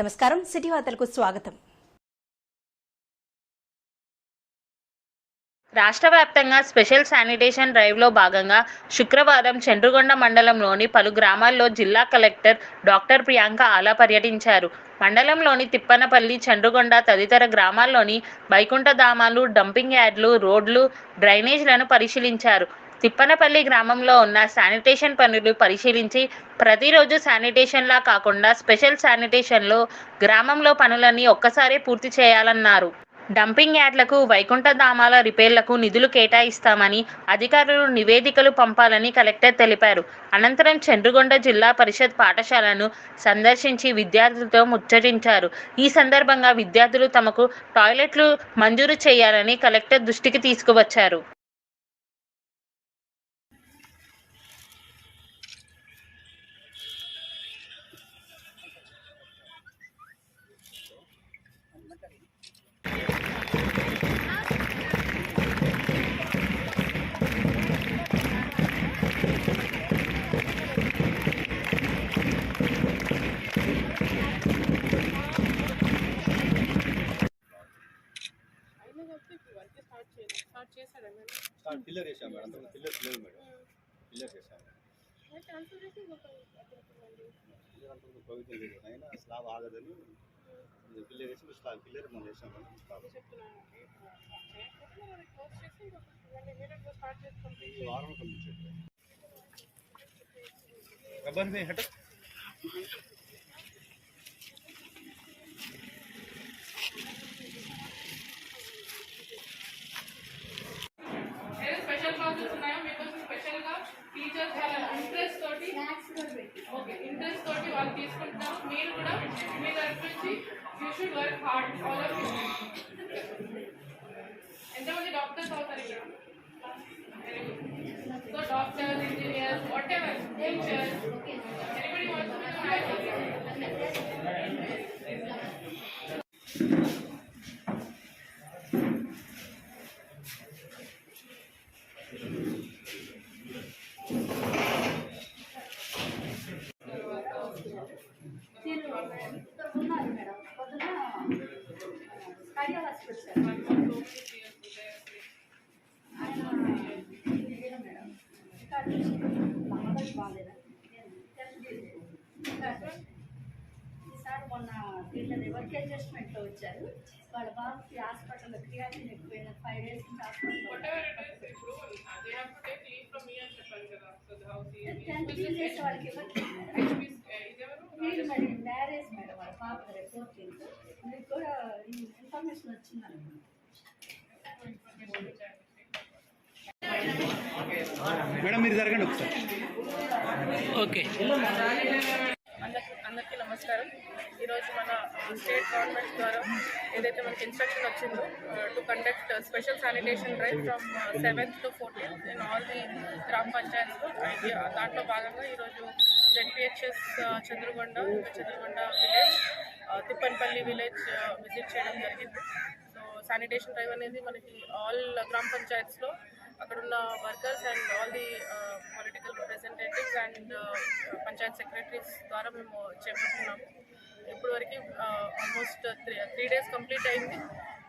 నమస్కారం. సిటీ వార్తలకు స్వాగతం. రాష్ట్ర వ్యాప్తంగా స్పెషల్ శానిటేషన్ డ్రైవ్లో భాగంగా శుక్రవారం చంద్రగొండ మండలంలోని పలు గ్రామాల్లో జిల్లా కలెక్టర్ డాక్టర్ ప్రియాంక ఆలా పర్యటించారు. మండలంలోని తిప్పనపల్లి చంద్రగొండ తదితర గ్రామాల్లోని వైకుంఠధామాలు డంపింగ్ యార్డ్లు రోడ్లు డ్రైనేజ్లను పరిశీలించారు. తిప్పనపల్లి గ్రామంలో ఉన్న శానిటేషన్ పనులు పరిశీలించి ప్రతిరోజు శానిటేషన్లా కాకుండా స్పెషల్ శానిటేషన్లో గ్రామంలో పనులన్నీ ఒక్కసారే పూర్తి చేయాలన్నారు. డంపింగ్ యార్డ్లకు వైకుంఠధామాల రిపేర్లకు నిధులు కేటాయిస్తామని అధికారులు నివేదికలు పంపాలని కలెక్టర్ తెలిపారు. అనంతరం చంద్రగొండ జిల్లా పరిషత్ పాఠశాలను సందర్శించి విద్యార్థులతో ముచ్చటించారు. ఈ సందర్భంగా విద్యార్థులు తమకు టాయిలెట్లు మంజూరు చేయాలని కలెక్టర్ దృష్టికి తీసుకువచ్చారు. స్టార్ట్ పిల్లర్ వేసాం మేడం? అంతకు పిల్లర్స్ లేవు మేడం? పిల్లర్ అంతకు పవిత్రం లేదు అయినా స్లాబ్ ఆగదని పిల్లర్ వేసి స్లాబ్ పిల్లర్ మనం వేసాం మేడం. స్లాబ్ ఈ వారం కంప్లీట్ చేయాలి రబ్బర్ హట heart, all of you. And then the doctors also are So doctors, engineers, whatever, teachers, everybody wants to be a ఈసారి మొన్న వీళ్ళది వర్క్ అడ్జస్ట్మెంట్లో వచ్చారు వాళ్ళ బాబుకి హాస్పిటల్లో క్రియాటిన్ ఎక్కువైన ఫైవ్ డేస్ నుంచి హాస్పిటల్ హాస్పిటల్లో వాళ్ళకి ఇవ్వట్లేదు మేడం మ్యారేజ్ మేడం వాళ్ళ పాప రేపు ఇన్ఫర్మేషన్ వచ్చిందండి మేడం మీరు జరగండి ఒకసారి. అందరికి అందరికీ నమస్కారం. ఈరోజు మన స్టేట్ గవర్నమెంట్ ద్వారా ఏదైతే మనకి ఇన్స్ట్రక్షన్ వచ్చిందో to conduct special sanitation drive from seventh to fourteenth in all the gram పంచాయత్స్లో దాంట్లో భాగంగా ఈరోజు ZPHS Chandragonda Chandragonda village Tippanpalli village visit చేయడం జరిగింది. సో శానిటేషన్ డ్రైవ్ అనేది మనకి ఆల్ గ్రామ పంచాయత్స్లో అక్కడున్న workers and all the political representatives and panchayat secretaries ద్వారా మేము చేపడుతున్నాము. ఇప్పటివరకు almost three three days complete అయింది.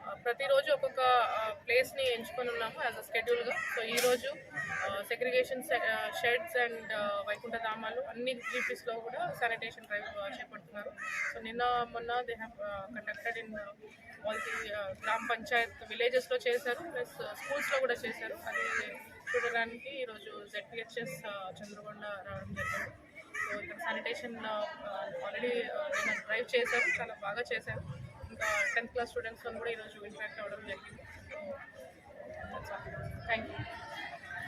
Uh, ప్రతిరోజు ఒక్కొక్క uh, ప్లేస్ని ఎంచుకొని ఉన్నాము యాజ్ అ స్కెడ్యూల్గా సో ఈరోజు సెగ్రిగేషన్ షెడ్స్ అండ్ వైకుంఠ ధామాలు అన్ని జీపీస్లో కూడా శానిటేషన్ డ్రైవ్ uh, చేపడుతున్నారు. సో నిన్న మొన్న they have conducted in all the gram panchayat విలేజెస్లో చేశారు ప్లస్ uh, స్కూల్స్లో కూడా చేశారు. అది చూడడానికి ఈరోజు జెడ్పిహెచ్ఎస్ uh, చంద్రగొండ రావడం జరిగింది. సో ఇక్కడ శానిటేషన్ ఆల్రెడీ నేను డ్రైవ్ చేశారు చాలా బాగా చేశారు. ఇంకా టెన్త్ క్లాస్ స్టూడెంట్స్తో కూడా ఈరోజు ఇంట్రాక్ట్ అవ్వడం జరిగింది. Thank you